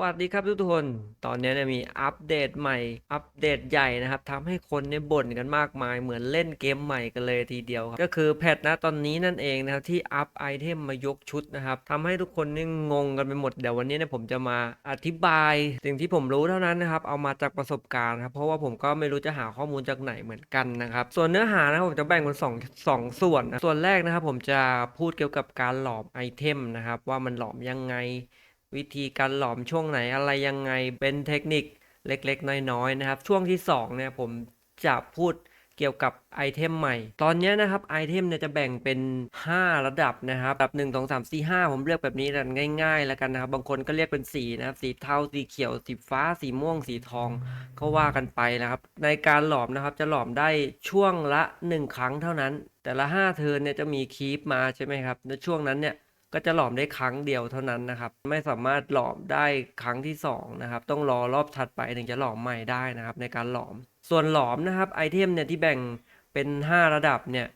วัสดีครับทุกคน ตอนนี้เนี่ยมีอัปเดตใหม่ อัปเดตใหญ่นะครับทำให้คนเนี่ยบ่นกันมากมาย เหมือนเล่นเกมใหม่กันเลยทีเดียวครับ ก็คือแพทนะตอนนี้นั่นเองนะครับที่อัพไอเทมมายกชุดนะครับทำให้ทุกคนนี่งงกันไปหมด เดี๋ยววันนี้เนี่ยผมจะมาอธิบาย สิ่งที่ผมรู้เท่านั้นนะครับ เอามาจากประสบการณ์ครับ เพราะว่าผมก็ไม่รู้จะหาข้อมูลจากไหนเหมือนกันนะครับ ส่วนเนื้อหานะผมจะแบ่งเป็นสองสองส่วนนะส่วนแรกนะครับผมจะพูดเกี่ยวกับการหลอมไอเทมนะครับว่ามันหลอมยังไง วิธีการหลอมช่วงไหนอะไรยังไงเป็นเทคนิคเล็กๆ น้อยๆนะครับ ช่วงที่2เนี่ยผมจะพูดเกี่ยวกับไอเทมใหม่ ตอนนี้นะครับไอเทมเนี่ยจะแบ่งเป็น 5 ระดับนะครับระดับ 1 2 3 4 5 ผมเรียกแบบนี้กันง่าย ๆ แล้วกันนะครับ บางคนก็เรียกเป็นสีนะครับสีเทาสีเขียวสีฟ้าสีม่วงสีทองก็ว่ากันไปนะครับ ในการหลอมนะครับจะหลอมได้ช่วงละ 1 ครั้งเท่านั้น แต่ละ 5 เทิร์นเนี่ยจะมีคีปมาใช่ไหมครับในช่วงนั้นเนี่ย ก็จะหลอมได้ครั้งเดียวเท่านั้นนะครับ ไม่สามารถหลอมได้ครั้งที่2นะครับต้องรอรอบถัดไปถึงจะหลอมใหม่ได้นะครับในการหลอม ส่วนหลอมนะครับไอเทมเนี่ยที่แบ่งเป็น 5 ระดับเนี่ย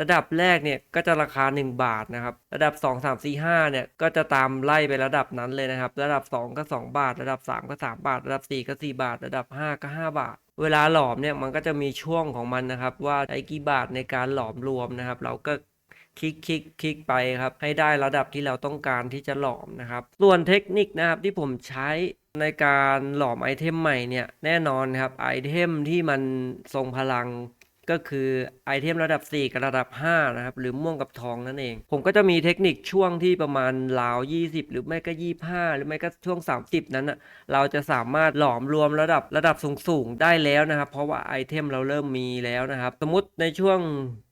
ระดับแรกเนี่ยก็จะราคา 1 บาทนะครับ ระดับ 2 3 4 5เนี่ยก็จะตามไล่ไประดับนั้นเลยนะครับ ระดับ 2 ก็ 2 บาท ระดับ 3 ก็ 3 บาท ระดับ 4 ก็ 4 บาท ระดับ 5 ก็ 5 บาท เวลาหลอมเนี่ยมันก็จะมีช่วงของมันนะครับ ว่าใช้กี่บาทในการหลอมรวมนะครับ เราก็ คลิกคลิกคลิกไปครับ ให้ได้ระดับที่เราต้องการที่จะหลอมนะครับ ส่วนเทคนิคนะครับที่ผมใช้ในการหลอมไอเทมใหม่เนี่ยแน่นอนครับไอเทมที่มันทรงพลัง ก็คือไอเทมระดับ 4 กับระดับ 5 นะครับ หรือม่วงกับทองนั่นเอง ผมก็จะมีเทคนิคช่วงที่ประมาณราว 20 หรือไม่ก็ 25 หรือไม่ก็ช่วง 30 นั้นอะเราจะสามารถหลอมรวมระดับระดับสูงๆ ได้แล้วนะครับ เพราะว่าไอเทมเราเริ่มมีแล้วนะครับ สมมติในช่วง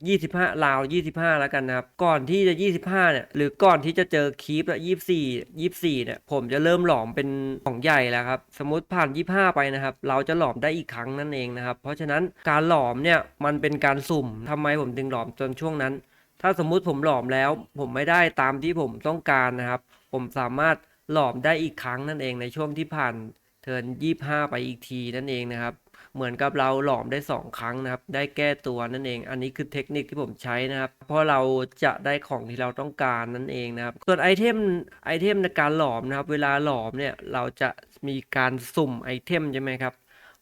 25ราว 25 แล้วกันนะครับ ก่อนที่จะ 25 เนี่ย หรือก่อนที่จะเจอคีปละ24 24 เนี่ย ผมจะเริ่มหลอมเป็นของใหญ่แล้วครับ สมมติผ่าน 25 ไปนะครับ เราจะหลอมได้อีกครั้งนั่นเองนะครับ เพราะฉะนั้นการหลอมเนี่ยมันเป็นการสุ่มทำไมผมถึงหลอมจนช่วงนั้น ถ้าสมมุติผมหลอมแล้ว ผมไม่ได้ตามที่ผมต้องการนะครับ ผมสามารถหลอมได้อีกครั้งนั่นเองในช่วงที่ผ่านเทิร์น25ไปอีกทีนั่นเองนะครับ เหมือนกับเราหลอมได้ 2 ครั้งนะครับ ได้แก้ตัวนั่นเอง อันนี้คือเทคนิคที่ผมใช้นะครับ เพราะเราจะได้ของที่เราต้องการนั่นเองนะครับ ส่วนไอเทมไอเทมในการหลอมนะครับ เวลาหลอมเนี่ยเราจะมีการสุ่มไอเทมใช่ไหมครับ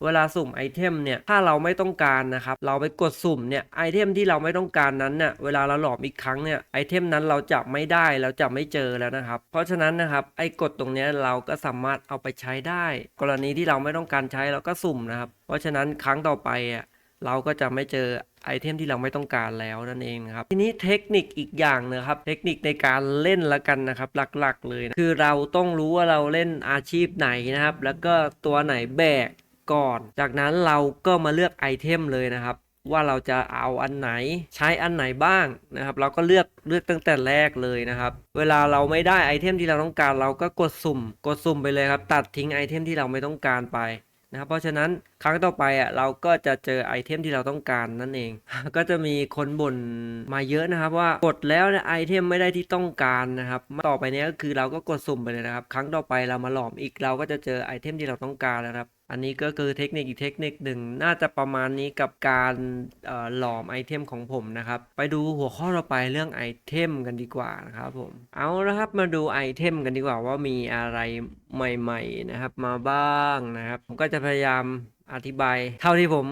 เวลาสุ่มไอเทมเนี่ยถ้าเราไม่ต้องการนะครับเราไปกดสุ่มเนี่ยไอเทมที่เราไม่ต้องการนั้นเนี่ยเวลาเราหลอมอีกครั้งเนี่ยไอเทมนั้นเราจะไม่ได้เราจะไม่เจอแล้วนะครับ เพราะฉะนั้นนะครับไอกดตรงนี้เราก็สามารถเอาไปใช้ได้ กรณีที่เราไม่ต้องการใช้เราก็สุ่มนะครับ เพราะฉะนั้นครั้งต่อไปอะเราก็จะไม่เจอไอเทมที่เราไม่ต้องการแล้วนั่นเองนะครับ ทีนี้เทคนิคอีกอย่างนะครับ เทคนิคในการเล่นละกันนะครับ หลักๆเลยนะคือเราต้องรู้ว่าเราเล่นอาชีพไหนนะครับ แล้วก็ตัวไหนแบก ก่อน จากนั้นเราก็มาเลือกไอเทมเลยนะครับ ว่าเราจะเอาอันไหนใช้อันไหนบ้างนะครับ เราก็เลือกเลือกตั้งแต่แรกเลยนะครับ เวลาเราไม่ได้ไอเทมที่เราต้องการเราก็กดสุ่ม กดสุ่มไปเลยครับ ตัดทิ้งไอเทมที่เราไม่ต้องการไปนะครับเพราะฉะนั้นครั้งต่อไปอะเราก็จะเจอไอเทมที่เราต้องการนั่นเอง ก็จะมีคนบ่นมาเยอะนะครับ ว่ากดแล้วเนี่ยไอเทมไม่ได้ที่ต้องการนะครับ ต่อไปนี้ก็คือเราก็กดสุ่มไปเลยนะครับ ครั้งต่อไปเรามาหลอมอีกเราก็จะเจอไอเทมที่เราต้องการนะครับ อันนี้ก็คือเทคนิคอีกเทคนิคหนึ่งน่าจะประมาณนี้กับการหลอมไอเทมของผมนะครับ ไปดูหัวข้อต่อไปเรื่องไอเทมกันดีกว่านะครับผมเอาละครับมาดูไอเทมกันดีกว่าว่ามีอะไรใหม่ ๆนะครับมาบ้างนะครับ ผมก็จะพยายามอธิบาย เท่าที่ผม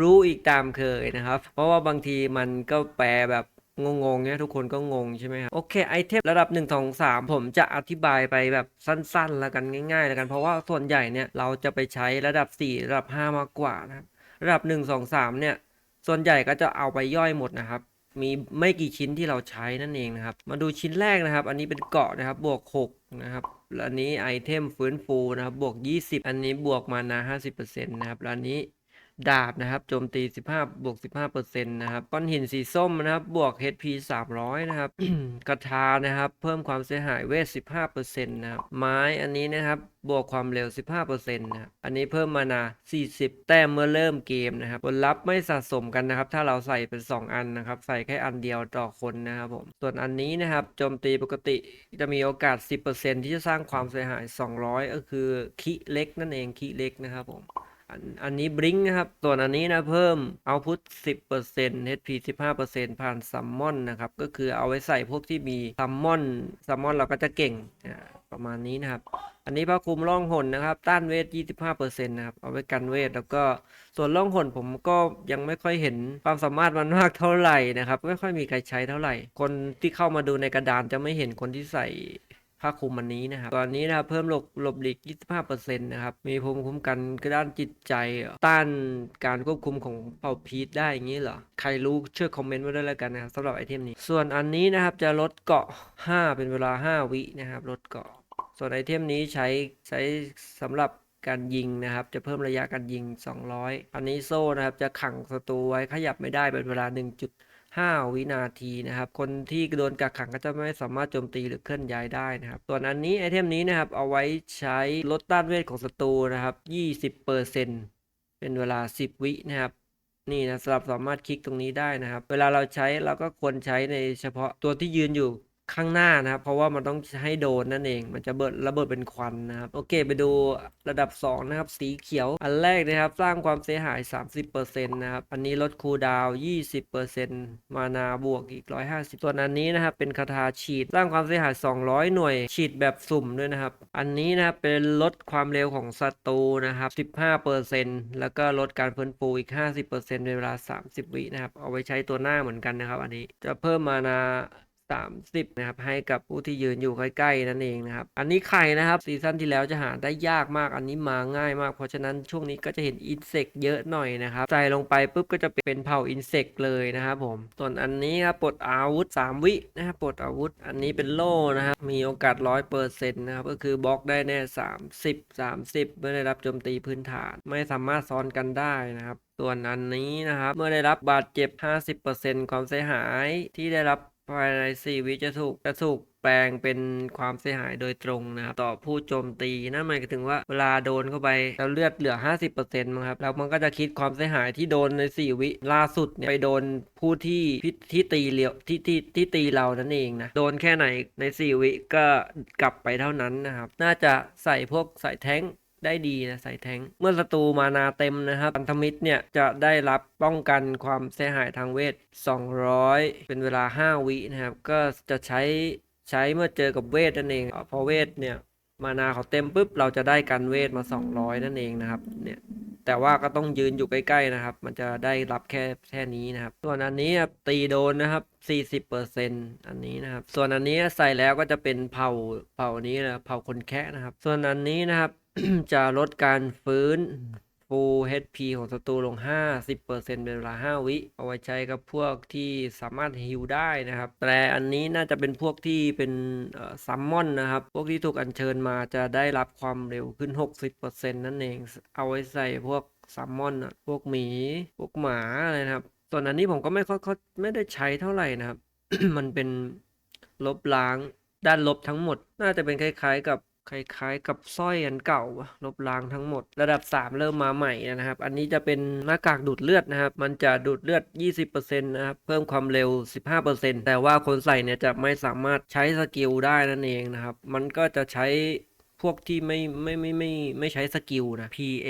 รู้อีกตามเคยนะครับ เพราะว่าบางทีมันก็แปลแบบ งงๆเนี่ยทุกคนก็งงใช่ไหมครับโอเคไอเทมระดับ1 2 3ผมจะอธิบายไปแบบสั้นๆ แล้วกันง่ายๆแล้วกันเพราะว่าส่วนใหญ่เนี่ยเราจะไปใช้ระดับ 4 ระดับ 5 มากกว่านะครับระดับ 1 2 3 เนี่ย ส่วนใหญ่ก็จะเอาไปย่อยหมดนะครับ มีไม่กี่ชิ้นที่เราใช้นั่นเองนะครับ มาดูชิ้นแรกนะครับ อันนี้เป็นเกาะนะครับ บวก 6 นะครับแล้วอันนี้ไอเทมฟื้นฟูนะครับ บวก 20 อันนี้บวกมานา50%นะครับแล้วอันนี้ ดาบนะครับโจมตี 15บวก15%นะครับก้อนหินสีส้มนะครับบวก HP 300 นะครับกระทานะครับเพิ่มความเสียหายเวท 15%นะครับไม้อันนี้นะครับบวกความเร็ว 15%นะครับอันนี้เพิ่มมานา 40 แต้มเมื่อเริ่มเกมนะครับผลลัพธ์ไม่สะสมกันนะครับ ถ้าเราใส่เป็น 2 อันนะครับใส่แค่อันเดียวต่อคนนะครับผมส่วนอันนี้นะครับโจมตีปกติจะมีโอกาส 10%ที่จะสร้างความเสียหาย 200 ก็คือคิเล็กนั่นเองคิเล็กนะครับผม อันอันนี้บริงนะครับส่วนอันนี้นะเพิ่มเอาพุท10% HP 15%ผ่านซัมมอนนะครับ ก็คือเอาไว้ใส่พวกที่มีซัมมอนซัมมอนเราก็จะเก่งประมาณนี้นะครับ อันนี้ผ้าคลุมร่องหนนะครับ ต้านเวท 25%นะครับ เอาไว้กันเวท แล้วก็ส่วนร่องหนผมก็ยังไม่ค่อยเห็นความสามารถมันมากเท่าไหร่นะครับ ไม่ค่อยมีใครใช้เท่าไหร่ คนที่เข้ามาดูในกระดานจะไม่เห็นคนที่ใส่ ผ้าคลุมอันนี้นะครับตอนนี้นะครับเพิ่มหลบหลบหลีก 25%นะครับ มีภูมิคุ้มกันด้านจิตใจ ต้านการควบคุมของเผ่าพีชได้อย่างนี้เหรอ ใครรู้ช่วยคอมเมนต์ไว้ด้วยแล้วกันนะครับสำหรับไอเทมนี้ ส่วนอันนี้นะครับจะลดเกาะ 5 เป็นเวลา 5 วินะครับลดเกาะ ส่วนไอเทมนี้ใช้ใช้สำหรับการยิงนะครับ จะเพิ่มระยะการยิง 200 อันนี้โซ่นะครับจะขังศัตรูไว้ขยับไม่ได้เป็นเวลา 5 วินาทีนะครับ คนที่โดนกักขังก็จะไม่สามารถโจมตีหรือเคลื่อนย้ายได้นะครับส่วนอันนี้ไอเทมนี้นะครับเอาไว้ใช้ลดต้านเวทของศัตรูนะครับ 20%เป็นเวลา 10 วินะครับนี่นะสำหรับสามารถคลิกตรงนี้ได้นะครับ เวลาเราใช้เราก็ควรใช้ในเฉพาะตัวที่ยืนอยู่ ข้างหน้านะครับ เพราะว่ามันต้องให้โดนนั่นเอง มันจะเบิดระเบิดเป็นควันนะครับโอเค ไปดูระดับ 2 นะครับ สีเขียว อันแรกนะครับ สร้างความเสียหาย 30%นะครับ อันนี้ลดคูดาวน์20%มานาบวกอีก 150 ส่วนอันนี้นะครับ เป็นคาถาฉีด สร้างความเสียหาย 200 หน่วย ฉีดแบบสุ่มด้วยนะครับ อันนี้นะครับเป็นลดความเร็วของศัตรูนะครับ 15%แล้วก็ลดการฟื้นฟูอีก 50%ในเวลา 30 วินะครับ เอาไว้ใช้ตัวหน้าเหมือนกันนะครับ อันนี้จะเพิ่มมานา 30นะครับให้กับผู้ที่ยืนอยู่ใกล้ๆนั่นเองนะครับอันนี้ไข่นะครับซีซั่นที่แล้วจะหาได้ยากมากอันนี้มาง่ายมาก เพราะฉะนั้นช่วงนี้ก็จะเห็นอินเสกเยอะหน่อยนะครับใส่ลงไปปุ๊บก็จะเป็นเผ่าอินเสกเลยนะครับผมส่วนอันนี้ครับปลดอาวุธ 3 วินะครับปลดอาวุธ อันนี้เป็นโล่นะครับมีโอกาส100%นะครับก็คือบล็อกได้แน่ 30 30 เมื่อได้รับโจมตีพื้นฐาน ไม่สามารถซ้อนกันได้นะครับส่วนอันนี้นะครับ เมื่อได้รับบาดเจ็บ 50%ความเสียหายที่ได้รับ ภายใน4วิจะถูกจะถูกแปลงเป็นความเสียหายโดยตรงนะครับต่อผู้โจมตีนั่นหมายถึงว่าเวลาโดนเข้าไปแล้วเลือดเหลือ 50%มั้งครับแล้วมันก็จะคิดความเสียหายที่โดนใน 4 วิล่าสุดเนี่ยไปโดนผู้ที่ที่ที่ตีเลียวที่ที่ที่ตีเรานั่นเองนะโดนแค่ไหนใน 4 วิก็กลับไปเท่านั้นนะครับ น่าจะใส่พวกใส่แท้ง ได้ดีนะใส่แทงเมื่อศัตรูมานาเต็มนะครับพันธมิตรเนี่ยจะได้รับป้องกันความเสียหายทางเวท 200 เป็นเวลา 5 วินะครับ ก็จะใช้ใช้เมื่อเจอกับเวทนั่นเองพอเวทเนี่ยมานาเขาเต็มปุ๊บเราจะได้กันเวทมา 200 นั่นเองนะครับเนี่ยแต่ว่าก็ต้องยืนอยู่ใกล้ๆนะครับ มันจะได้รับแค่แค่นี้นะครับ ส่วนอันนี้ตีโดนนะครับ 40%อันนี้นะครับ ส่วนอันนี้ใส่แล้วก็จะเป็นเผาเผานี้นะเผาคนแคะนะครับ ส่วนอันนี้นะครับ จะลดการฟื้น Full HP ของศัตรูลง 50%เป็นเวลา 5 วิ เอาไว้ใช้กับพวกที่สามารถฮิลได้นะครับ แต่อันนี้น่าจะเป็นพวกที่เป็นซัมมอนนะครับ พวกที่ถูกอัญเชิญมาจะได้รับความเร็วขึ้น 60%นั่นเอง เอาไว้ใส่พวกซัมมอนอะพวกหมี พวกหมาอะไรนะครับ ส่วนอันนี้ผมก็ไม่ค่อยไม่ได้ใช้เท่าไหร่นะครับ มันเป็นลบล้างด้านลบทั้งหมด น่าจะเป็นคล้ายๆกับ คล้ายๆ กับสร้อยอันเก่าลบล้างทั้งหมด ระดับ 3 เริ่มมาใหม่นะครับ อันนี้จะเป็นหน้ากากดูดเลือดนะครับ มันจะดูดเลือด 20%นะครับ เพิ่มความเร็ว 15%แต่ว่าคนใส่เนี่ยจะไม่สามารถใช้สกิลได้นั่นเองนะครับ มันก็จะใช้พวกที่ไม่ไม่ไม่ไม่ไม่ใช้สกิลนะ PA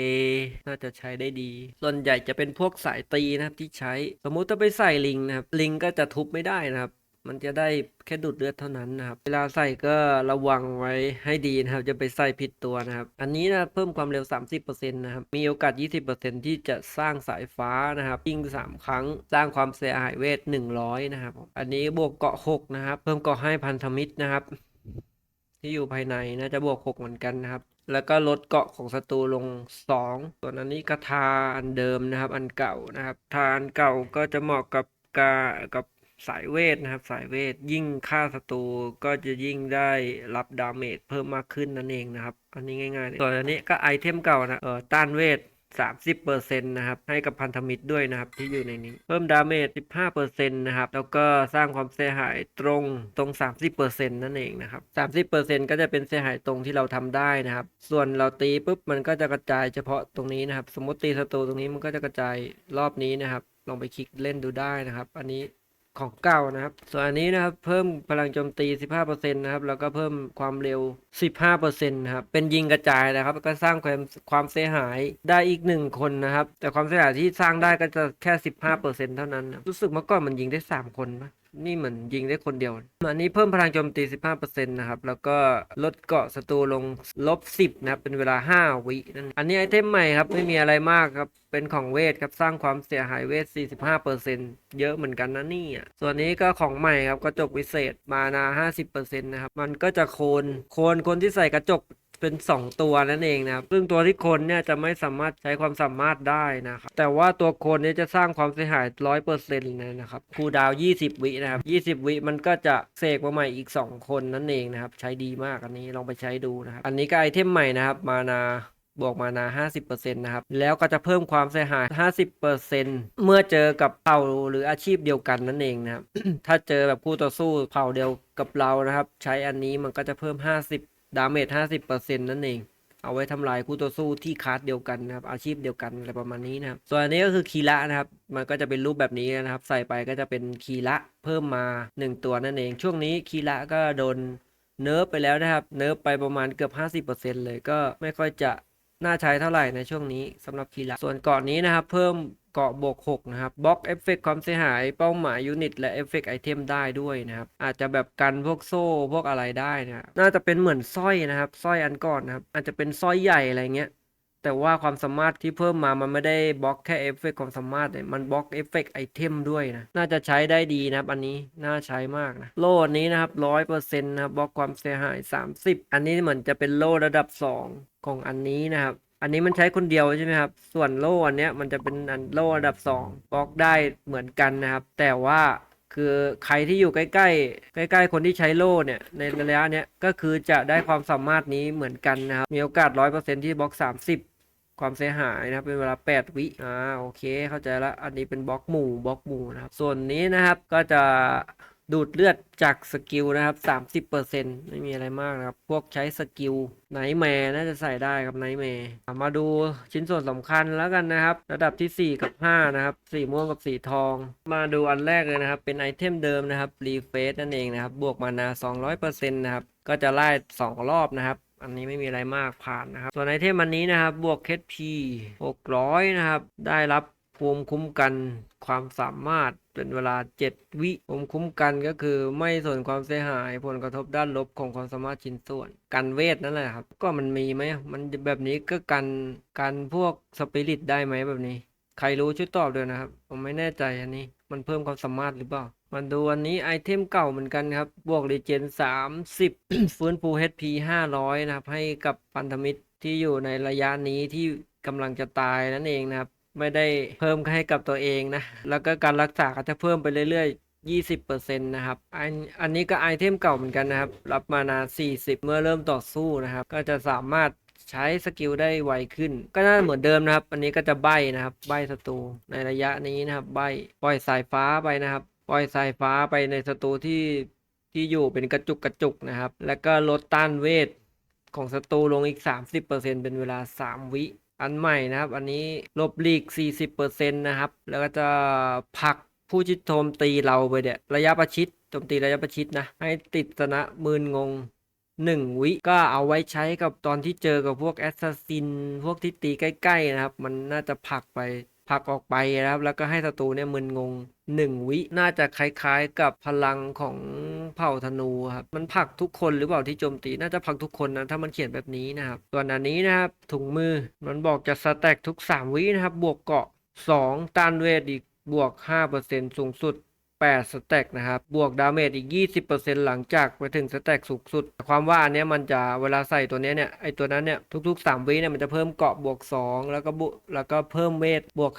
น่าจะใช้ได้ดี ส่วนใหญ่จะเป็นพวกสายตีนะครับที่ใช้ สมมุติถ้าไปใส่ลิงนะครับ ลิงก็จะทุบไม่ได้นะครับ มันจะได้แค่ดูดเลือดเท่านั้นนะครับ เวลาใส่ก็ระวังไว้ให้ดีนะครับ จะไปใส่ผิดตัวนะครับ อันนี้นะเพิ่มความเร็ว 30%นะครับ มีโอกาส 20%ที่จะสร้างสายฟ้านะครับยิง3 ครั้งสร้างความเสียหายเวท 100 นะครับ อันนี้บวกเกาะ 6 นะครับ เพิ่มเกาะให้พันธมิตรนะครับ ที่อยู่ภายในน่าจะบวก 6 เหมือนกันนะครับแล้วก็ลดเกาะของศัตรูลง 2 ส่วนอันนี้กระทาอันเดิมนะครับ อันเก่านะครับ ทาอันเก่าก็จะเหมาะกับกากับ สายเวทนะครับ สายเวทยิ่งฆ่าศัตรูก็จะยิ่งได้รับดาเมจเพิ่มมากขึ้นนั่นเองนะครับ อันนี้ง่ายๆส่วนอันนี้ก็ไอเทมเก่านะเออต้านเวท30%นะครับ ให้กับพันธมิตรด้วยนะครับ ที่อยู่ในนี้ เพิ่มดาเมจ 15%นะครับ แล้วก็สร้างความเสียหายตรงตรง 30%นั่นเองนะครับ 30%ก็จะเป็นเสียหายตรงที่เราทำได้นะครับ ส่วนเราตีปุ๊บมันก็จะกระจายเฉพาะตรงนี้นะครับ สมมติตีศัตรูตรงนี้มันก็จะกระจายรอบนี้นะครับ ลองไปคลิกเล่นดูได้นะครับ อันนี้ ของเก่านะครับ ส่วนอันนี้นะครับเพิ่มพลังโจมตี 15%นะครับแล้วก็เพิ่มความเร็ว 15%นะครับเป็นยิงกระจายนะครับ ก็สร้างความความเสียหายได้อีกหนึ่งคนนะครับ แต่ความเสียหายที่สร้างได้ก็จะแค่ 15%เท่านั้น รู้สึกเมื่อก่อนมันยิงได้ 3 คนปะ นี่เหมือนยิงได้คนเดียว อันนี้เพิ่มพลังโจมตี 15%นะครับ แล้วก็ลดเกาะศัตรูลงลบ 10 นะครับ เป็นเวลา 5 วินั่นอันนี้ไอเทมใหม่ครับ ไม่มีอะไรมากครับ เป็นของเวทครับ สร้างความเสียหายเวท 45%เยอะเหมือนกันนะนี่อะส่วนนี้ก็ของใหม่ครับ กระจกวิเศษมานา 50%นะครับ มันก็จะโคน โคนคนที่ใส่กระจก เป็น 2 ตัวนั่นเองนะครับซึ่งตัวที่คนเนี่ยจะไม่สามารถใช้ความสามารถได้นะครับแต่ว่าตัวคนเนี่ยจะสร้างความเสียหาย100%เลยนะครับคูดาว 20 วินะครับ 20 วิมันก็จะเสกมาใหม่อีก 2 คนนั่นเองนะครับใช้ดีมากอันนี้ลองไปใช้ดูนะครับอันนี้ก็ไอเทมใหม่นะครับมานาบวกมานา 50%นะครับ แล้วก็จะเพิ่มความเสียหาย 50%เมื่อเจอกับเผ่าหรืออาชีพเดียวกันนั่นเองนะครับ ถ้าเจอแบบคู่ต่อสู้เผ่าเดียวกับเรานะครับ ใช้อันนี้มันก็จะเพิ่ม 50 ดาเมจ50%นั่นเอง เอาไว้ทำลายคู่ต่อสู้ที่คลาสเดียวกันนะครับ อาชีพเดียวกันอะไรประมาณนี้นะครับ ส่วนอันนี้ก็คือคีระนะครับ มันก็จะเป็นรูปแบบนี้นะครับ ใส่ไปก็จะเป็นคีระเพิ่มมา 1 ตัวนั่นเอง ช่วงนี้คีระก็โดนเนิร์ฟไปแล้วนะครับ เนิร์ฟไปประมาณเกือบ 50%เลยก็ไม่ค่อยจะ น่าใช้เท่าไหร่ในช่วงนี้สำหรับคีระส่วนเกาะนี้นะครับ เพิ่มเกาะบวก6นะครับบล็อกเอฟเฟกความเสียหายเป้าหมายยูนิตและเอฟเฟกไอเทมได้ด้วยนะครับ อาจจะแบบกันพวกโซ่พวกอะไรได้นะครับน่าจะเป็นเหมือนสร้อยนะครับสร้อยอันก่อนนะครับอาจจะเป็นสร้อยใหญ่อะไรเงี้ย แต่ว่าความสามารถที่เพิ่มมามันไม่ได้บล็อกแค่เอฟเฟกความสามารถเนี่ยมันบล็อกเอฟเฟกไอเทมด้วยนะ น่าจะใช้ได้ดีนะครับ อันนี้น่าใช้มากนะ โล่อันนี้นะครับร้อยเปอร์เซ็นต์นะครับบล็อกความเสียหาย 30 อันนี้เหมือนจะเป็นโล่ระดับ 2 ของอันนี้นะครับ อันนี้มันใช้คนเดียวใช่ไหมครับ ส่วนโล่อันเนี้ยมันจะเป็นอันโล่ระดับ 2บล็อกได้เหมือนกันนะครับ แต่ว่า คือใครที่อยู่ใกล้ๆ ใกล้ ๆ คนที่ใช้โล่เนี่ยในระยะเนี้ยก็คือจะได้ความสามารถนี้เหมือนกันนะครับ มีโอกาส 100%ที่บล็อก 30 ความเสียหายนะครับเป็นเวลา 8 วิอ่าโอเค เข้าใจละอันนี้เป็นบล็อกหมู่บล็อกหมู่นะครับ ส่วนนี้นะครับก็จะ ดูดเลือดจากสกิลนะครับ 30%ไม่มีอะไรมากนะครับ พวกใช้สกิลไนท์แมร์น่าจะใส่ได้ครับไนท์แมร์มาดูชิ้นส่วนสำคัญแล้วกันนะครับ ระดับที่ 4 กับ 5 นะครับ สีม่วงกับสีทอง มาดูอันแรกเลยนะครับ เป็นไอเทมเดิมนะครับรีเฟสนั่นเองนะครับ บวกมานา 200%นะครับ ก็จะไล่ 2 รอบนะครับอันนี้ไม่มีอะไรมากผ่านนะครับ ส่วนไอเทมอันนี้นะครับ บวก HP 600นะครับ ได้รับภูมิคุ้มกัน ความสามารถเป็นเวลา 7 วิภูมิคุ้มกันก็คือไม่ส่วนความเสียหายผลกระทบด้านลบของความสามารถชิ้นส่วน กันเวทนั่นแหละครับ ก็มันมีไหมมันแบบนี้ก็กันกันพวกสปิริตได้ไหมแบบนี้ ใครรู้ช่วยตอบด้วยนะครับ ผมไม่แน่ใจอันนี้ มันเพิ่มความสามารถหรือเปล่ามันดูอันนี้ไอเทมเก่าเหมือนกันครับ บวกรีเจน 30 ฟื้นฟู HP 500 นะครับ ให้กับพันธมิตรที่อยู่ในระยะนี้ที่กำลังจะตายนั่นเองนะครับ ไม่ได้เพิ่มให้กับตัวเองนะ แล้วก็การรักษาก็จะเพิ่มไปเรื่อยๆ20%นะครับอันอันนี้ก็ไอเทมเก่าเหมือนกันนะครับ รับมานา 40 เมื่อเริ่มต่อสู้นะครับ ก็จะสามารถใช้สกิลได้ไวขึ้น ก็น่าเหมือนเดิมนะครับ อันนี้ก็จะใบนะครับ ใบศัตรูในระยะนี้นะครับ ใบปล่อยสายฟ้าไปนะครับ ปล่อยสายฟ้าไปในศัตรูที่ที่อยู่เป็นกระจุกกระจุกนะครับ แล้วก็ลดต้านเวทของศัตรูลงอีก 30%เป็นเวลา 3 วิ อันใหม่นะครับ อันนี้ลบลีก 40%นะครับ แล้วก็จะผลักผู้ชิดโจมตีเราไปเนี่ยระยะประชิดโจมตีระยะประชิดนะ ให้ติดสนะมืนงง 1 วิก็เอาไว้ใช้กับตอนที่เจอกับพวกแอสซัสซิน พวกที่ตีใกล้ ๆ นะครับ มันน่าจะผลักไป ผลักออกไปนะครับ แล้วก็ให้ศัตรูเนี่ยมึนงงหนึ่งวิน่าจะคล้ายๆกับพลังของเผ่าธนูครับมันผลักทุกคนหรือเปล่าที่โจมตีน่าจะผลักทุกคนนะถ้ามันเขียนแบบนี้นะครับส่วนอันนี้นะครับถุงมือมันบอกจะสแต็กทุก 3 วินะครับ บวกเกาะ 2ต้านเวทอีกบวก 5%สูงสุด 8สแต็กนะครับ บวกดาเมจอีก 20%หลังจากไปถึงสแต็กสูงสุด ความว่าอันเนี้ยมันจะเวลาใส่ตัวเนี้ยเนี่ยไอตัวนั้นเนี่ยทุกๆ 3 วิเนี่ยมันจะเพิ่มเกาะบวก 2 แล้วก็บุแล้วก็เพิ่มเวทบวก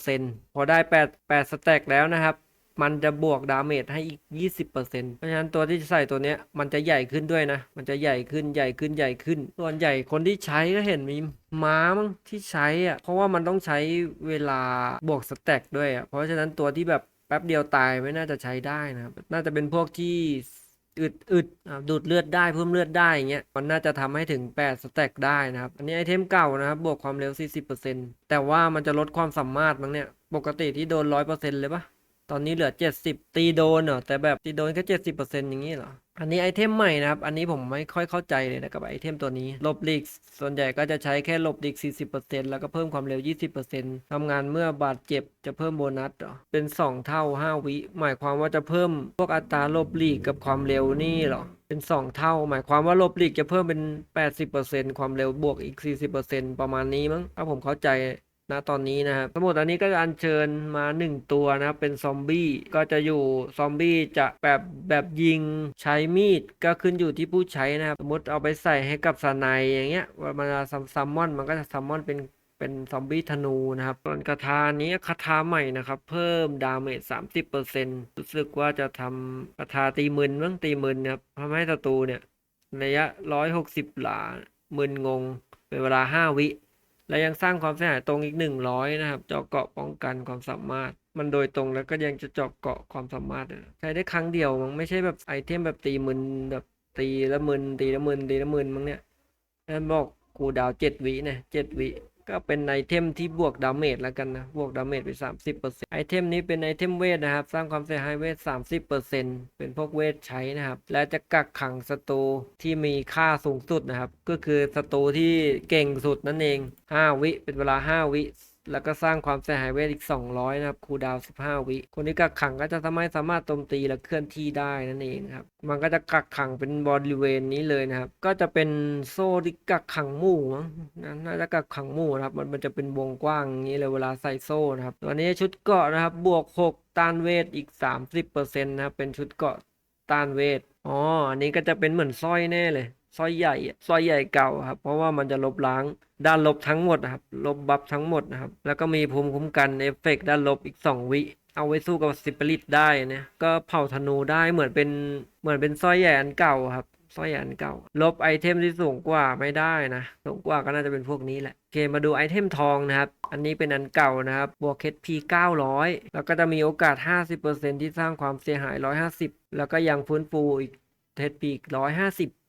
5%พอได้ 8 8สแต็กแล้วนะครับมันจะบวกดาเมจให้อีก 20%เพราะฉะนั้นตัวที่จะใส่ตัวเนี้ยมันจะใหญ่ขึ้นด้วยนะ มันจะใหญ่ขึ้นใหญ่ขึ้นใหญ่ขึ้น ส่วนใหญ่คนที่ใช้ก็เห็นมีม้ามั้งที่ใช้อะ เพราะว่ามันต้องใช้เวลาบวกสแต็กด้วยอะ เพราะฉะนั้นตัวที่แบบ แป๊บเดียวตายไม่น่าจะใช้ได้นะครับ น่าจะเป็นพวกที่อึดอึดดูดเลือดได้เพิ่มเลือดได้อย่างเงี้ยมันน่าจะทำให้ถึง 8 สแต็กได้นะครับ อันนี้ไอเทมเก่านะครับ บวกความเร็ว 40%แต่ว่ามันจะลดความสามารถมั้งเนี่ย ปกติที่โดน 100%เลยปะ ตอนนี้เหลือ 70 ตีโดนเหรอแต่แบบตีโดนแค่70%อย่างนี้เหรออันนี้ไอเทมใหม่นะครับ อันนี้ผมไม่ค่อยเข้าใจเลยนะกับไอเทมตัวนี้ลบลีกส่วนใหญ่ก็จะใช้แค่ลบลีก40%แล้วก็เพิ่มความเร็ว 20%ทำงานเมื่อบาดเจ็บจะเพิ่มโบนัสเหรอเป็น 2 เท่า 5 วิ หมายความว่าจะเพิ่มพวกอัตราลบลีกกับความเร็วนี่เหรอเป็น 2 เท่า หมายความว่าลบลีกจะเพิ่มเป็น 80%ความเร็วบวกอีก 40%ประมาณนี้มั้งถ้าผมเข้าใจ ณตอนนี้นะครับสมุดอันนี้ก็จะอัญเชิญมาหนึ่งตัวนะครับ เป็นซอมบี้ก็จะอยู่ซอมบี้จะแบบแบบยิงใช้มีดก็ขึ้นอยู่ที่ผู้ใช้นะครับ สมมติเอาไปใส่ให้กับสไนยอย่างเงี้ยว่ามันซัมซัมมอนมันก็จะซัมมอนเป็นเป็นซอมบี้ธนูนะครับส่วนคาถานี้คาถาใหม่นะครับ เพิ่มดาเมจ30%รู้สึกว่าจะทำคาถาตีหมึนมั้งตีหมึนนะครับทำให้ศัตรูเนี่ยระยะ 160 หลาหมึนงง เป็นเวลา 5 วิ และยังสร้างความเสียหายตรงอีกหนึ่งร้อยนะครับ เจาะเกาะป้องกันความสามารถ มันโดยตรงแล้วก็ยังจะเจาะเกาะความสามารถด้วยใช้ได้ครั้งเดียวมันไม่ใช่แบบไอเทมแบบตีมึนแบบตีละมึนตีละมึนตีละมึนมั้งเนี่ยแล้วบอกกูดาวเจ็ดวิเนี่ยเจ็ดวิ ก็เป็นไอเทมที่บวกดาเมจแล้วกันนะ บวกดาเมจไป 30%ไอเทมนี้เป็นไอเทมเวทนะครับ สร้างความเสียหายเวท 30%เป็นพวกเวทใช้นะครับ และจะกักขังศัตรูที่มีค่าสูงสุดนะครับ ก็คือศัตรูที่เก่งสุดนั่นเอง 5 วิ เป็นเวลา 5 วิ แล้วก็สร้างความเสียหายเวทอีก 200 นะครับคูดาว 15 วิ คนที่กักขังก็จะทำให้สามารถโจมตีและเคลื่อนที่ได้นั่นเองครับ มันก็จะกักขังเป็นบริเวณนี้เลยนะครับ ก็จะเป็นโซ่ที่กักขังหมู่นะน่าจะกักขังหมู่นะครับ มันมันจะเป็นวงกว้างอย่างนี้เลยเวลาใส่โซ่นะครับตัวนี้ชุดเกาะนะครับ บวก 6 ต้านเวทอีก 30%นะครับ เป็นชุดเกาะต้านเวท อ๋อ อันนี้ก็จะเป็นเหมือนสร้อยแน่เลย สร้อยใหญ่อะสร้อยใหญ่เก่าครับ เพราะว่ามันจะลบล้างด้านลบทั้งหมดนะครับ ลบบัฟทั้งหมดนะครับ แล้วก็มีภูมิคุ้มกันเอฟเฟกต์ด้านลบอีก 2 วิเอาไว้สู้กับซิปริตได้นะก็เผาธนูได้เหมือนเป็นเหมือนเป็นสร้อยใหญ่อันเก่าครับสร้อยใหญ่อันเก่า ลบไอเทมที่สูงกว่าไม่ได้นะสูงกว่าก็น่าจะเป็นพวกนี้แหละโอเคมาดูไอเทมทองนะครับ อันนี้เป็นอันเก่านะครับบวก HP 900แล้วก็จะมีโอกาส 50%ที่สร้างความเสียหาย 150 แล้วก็ยังฟื้นฟูอีก HP อีก150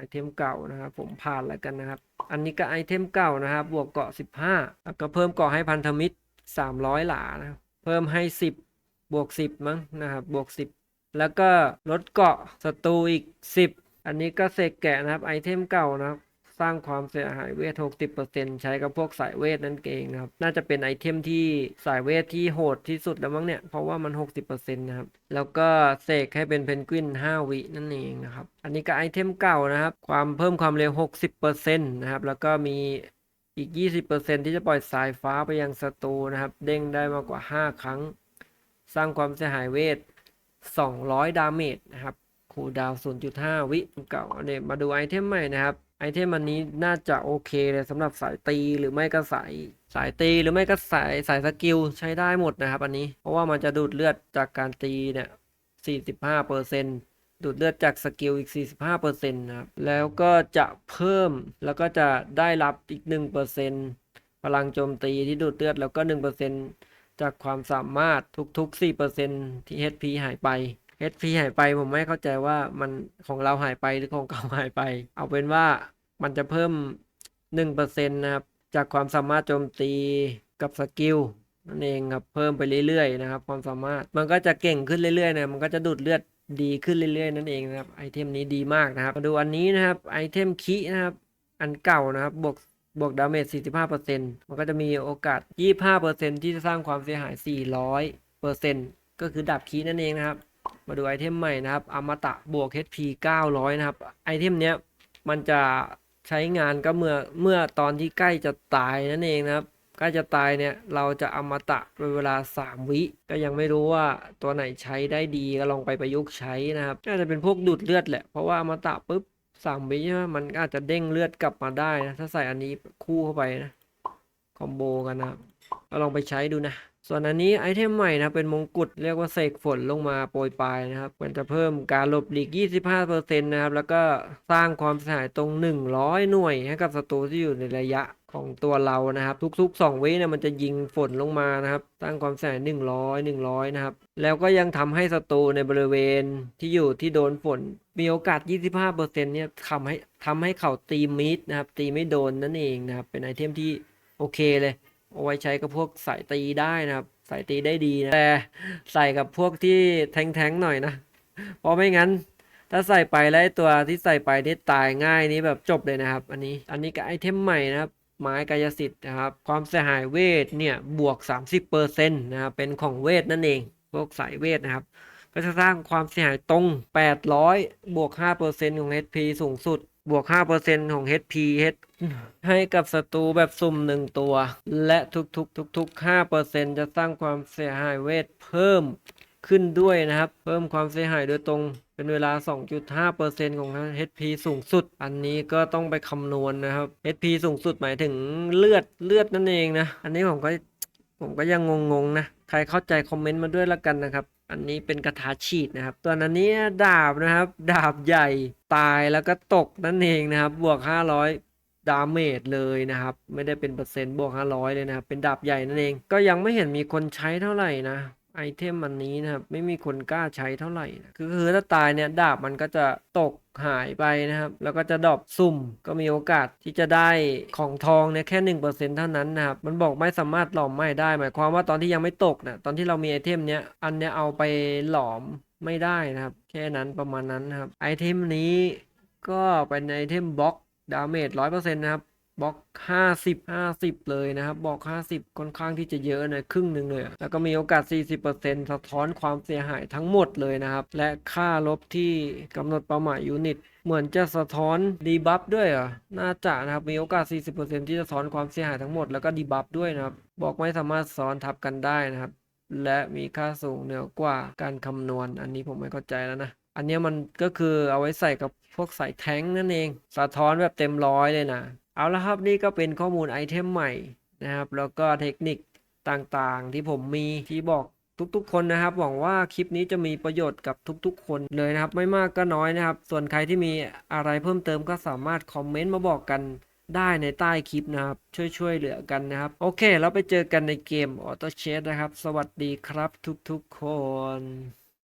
ไอเทมเก่านะครับผมผ่านแล้วกันนะครับ อันนี้ก็ไอเทมเก่านะครับ บวกเกาะ 15 แล้วก็เพิ่มเกาะให้พันธมิตร 300 หลานะเพิ่มให้ 10 บวก 10 มั้งนะครับ บวก 10 แล้วก็ลดเกาะศัตรูอีก 10 อันนี้ก็เสกแกะนะครับไอเทมเก่านะครับ สร้างความเสียหายเวท 60%ใช้กับพวกสายเวทนั่นเองนะครับ น่าจะเป็นไอเทมที่สายเวทที่โหดที่สุดแล้วมั้งเนี่ย เพราะว่ามัน 60%นะครับ แล้วก็เสกให้เป็นเพนกวิน 5 วินั่นเองนะครับ อันนี้ก็ไอเทมเก่านะครับ ความเพิ่มความเร็ว 60%นะครับ แล้วก็มีอีก 20%ที่จะปล่อยสายฟ้าไปยังศัตรูนะครับ เด้งได้มากกว่า 5 ครั้ง สร้างความเสียหายเวท 200 ดาเมจนะครับคูดาว 0.5 วิเก่าเนี่ยมาดูไอเทมใหม่นะครับ ไอเทมอันนี้น่าจะโอเคเลยสำหรับสายตีหรือไม่ก็สายสายตีหรือไม่ก็สายสายสกิลใช้ได้หมดนะครับ อันนี้เพราะว่ามันจะดูดเลือดจากการตีเนี่ย45เปอร์เซ็นต์ดูดเลือดจากสกิลอีก 45เปอร์เซ็นะครับ แล้วก็จะเพิ่มแล้วก็จะได้รับอีก1เปอร์เซ็นต์พลังโจมตีที่ดูดเลือดแล้วก็1เปอร์เซ็นต์จากความสามารถทุกๆ4เปอร์เซ็นต์ที่ HP หายไป HP หายไปผมไม่เข้าใจว่ามันของเราหายไปหรือของเขาหายไป เอาเป็นว่ามันจะเพิ่ม 1%นะครับ จากความสามารถโจมตีกับสกิลนั่นเองครับเพิ่มไปเรื่อยๆนะครับ ความสามารถมันก็จะเก่งขึ้นเรื่อยๆนะมันก็จะดูดเลือดดีขึ้นเรื่อยๆนั่นเองนะครับไอเทมนี้ดีมากนะครับมาดูอันนี้นะครับไอเทมคินะครับอันเก่านะครับบวกบวกดาเมจ45%มันก็จะมีโอกาส 25%ที่จะสร้างความเสียหาย 400%ก็คือดับคีนั่นเองนะครับ มาดูไอเทมใหม่นะครับอมตะบวก HP 900 นะครับ ไอเทมเนี้ยมันจะใช้งานก็เมื่อเมื่อตอนที่ใกล้จะตายนั่นเองนะครับใกล้จะตายเนี่ยเราจะอมตะเป็นเวลา 3 วิก็ยังไม่รู้ว่าตัวไหนใช้ได้ดีก็ลองไปประยุกต์ใช้นะครับน่าจะเป็นพวกดูดเลือดแหละเพราะว่าอมตะปุ๊บสามวิใช่ไหมมันอาจจะเด้งเลือดกลับมาได้นะถ้าใส่อันนี้คู่เข้าไปนะคอมโบกันนะก็ลองไปใช้ดูนะ ส่วนอันนี้ไอเทมใหม่นะเป็นมงกุฎเรียกว่าเสกฝนลงมาโปรยปลายนะครับ มันจะเพิ่มการหลบหลีก 25%นะครับ แล้วก็สร้างความเสียหายตรง 100 หน่วยให้กับศัตรูที่อยู่ในระยะของตัวเรานะครับ ทุกๆ 2 วิเนี่ยมันจะยิงฝนลงมานะครับสร้างความเสียหาย100 100 นะครับ แล้วก็ยังทำให้ศัตรูในบริเวณที่อยู่ที่โดนฝน มีโอกาส 25%เนี่ยทำให้ทำให้เขาตีมิดนะครับตีไม่โดนนั่นเองนะครับเป็นไอเทมที่โอเคเลย เอาไว้ใช้กับพวกสายตีได้นะครับใส่ตีได้ดีนะแต่ใส่กับพวกที่แทงๆหน่อยนะเพราะไม่งั้น ถ้าใส่ไปแล้วตัวที่ใส่ไปนี่ตายง่ายนี่แบบจบเลยนะครับ อันนี้อันนี้ก็ไอเทมใหม่นะครับไม้กายสิทธิ์นะครับความเสียหายเวทเนี่ยบวก 30%นะครับเป็นของเวทนั่นเองพวกสายเวทนะครับ ก็จะสร้างความเสียหายตรง 800 บวก 5%ของ HP สูงสุด บวก 5%ของ HP H ให้กับศัตรูแบบสุ่มหนึ่งตัว และทุกๆทุกๆ5%จะสร้างความเสียหายเวทเพิ่มขึ้นด้วยนะครับ เพิ่มความเสียหายโดยตรงเป็นเวลา 2.5%ของ HP สูงสุด อันนี้ก็ต้องไปคำนวณนะครับ HP สูงสุดหมายถึงเลือดเลือดนั่นเองนะ อันนี้ผมก็ผมก็ยังงงๆนะ ใครเข้าใจคอมเมนต์มาด้วยละกันนะครับ อันนี้เป็นกระถาฉีดนะครับ ตัวนอันนี้ดาบนะครับ ดาบใหญ่ ตายแล้วก็ตกนั่นเองนะครับ บวก 500 ดาเมจเลยนะครับ ไม่ได้เป็นเปอร์เซ็นต์บวก 500 เลยนะครับ เป็นดาบใหญ่นั่นเอง ก็ยังไม่เห็นมีคนใช้เท่าไหร่นะ ไอเทมอันนี้นะครับ ไม่มีคนกล้าใช้เท่าไหร่นะคือคือถ้าตายเนี่ยดาบมันก็จะตกหายไปนะครับ แล้วก็จะดรอปซุ่ม ก็มีโอกาสที่จะได้ของทองเนี่ยแค่หนึ่งเปอร์เซ็นเท่านั้นนะครับ มันบอกไม่สามารถหลอมไม้ได้ หมายความว่าตอนที่ยังไม่ตกนะตอนที่เรามีไอเทมเนี้ย อันเนี้ยเอาไปหลอม ไม่ได้นะครับ แค่นั้นประมาณนั้นนะครับไอเทมนี้ก็เป็นไอเทมบล็อกดาเมจร้อยเปอร์เซ็นต์นะครับบล็อกห้าสิบห้าสิบเลยนะครับบล็อกห้าสิบค่อนข้างที่จะเยอะนะครึ่งหนึ่งเลย แล้วก็มีโอกาส 40%สะท้อนความเสียหายทั้งหมดเลยนะครับ และค่าลบที่กำหนดเป้าหมายยูนิต เหมือนจะสะท้อนดีบัฟด้วยเหรอน่าจะนะครับ มีโอกาส 40%ที่จะสะท้อนความเสียหายทั้งหมดแล้วก็ดีบัฟด้วยนะครับ บอกไม่สามารถซ้อนทับกันได้นะครับ และมีค่าสูงเหนือกว่าการคำนวณ อันนี้ผมไม่เข้าใจแล้วนะ อันนี้มันก็คือเอาไว้ใส่กับพวกใสายแท้งนั่นเอง สะท้อนแบบเต็มร้อยเลยนะ เอาละครับนี่ก็เป็นข้อมูลไอเทมใหม่นะครับ แล้วก็เทคนิคต่างๆ ที่ผมมีที่บอกทุกๆ คนนะครับ หวังว่าคลิปนี้จะมีประโยชน์กับทุกๆ คนเลยนะครับ ไม่มากก็น้อยนะครับ ส่วนใครที่มีอะไรเพิ่มเติมก็สามารถคอมเมนต์มาบอกกัน ได้ในใต้คลิปนะครับ ช่วยๆเหลือกันนะครับ โอเค แล้วไปเจอกันในเกมออโต้เชสนะครับ สวัสดีครับทุกๆคน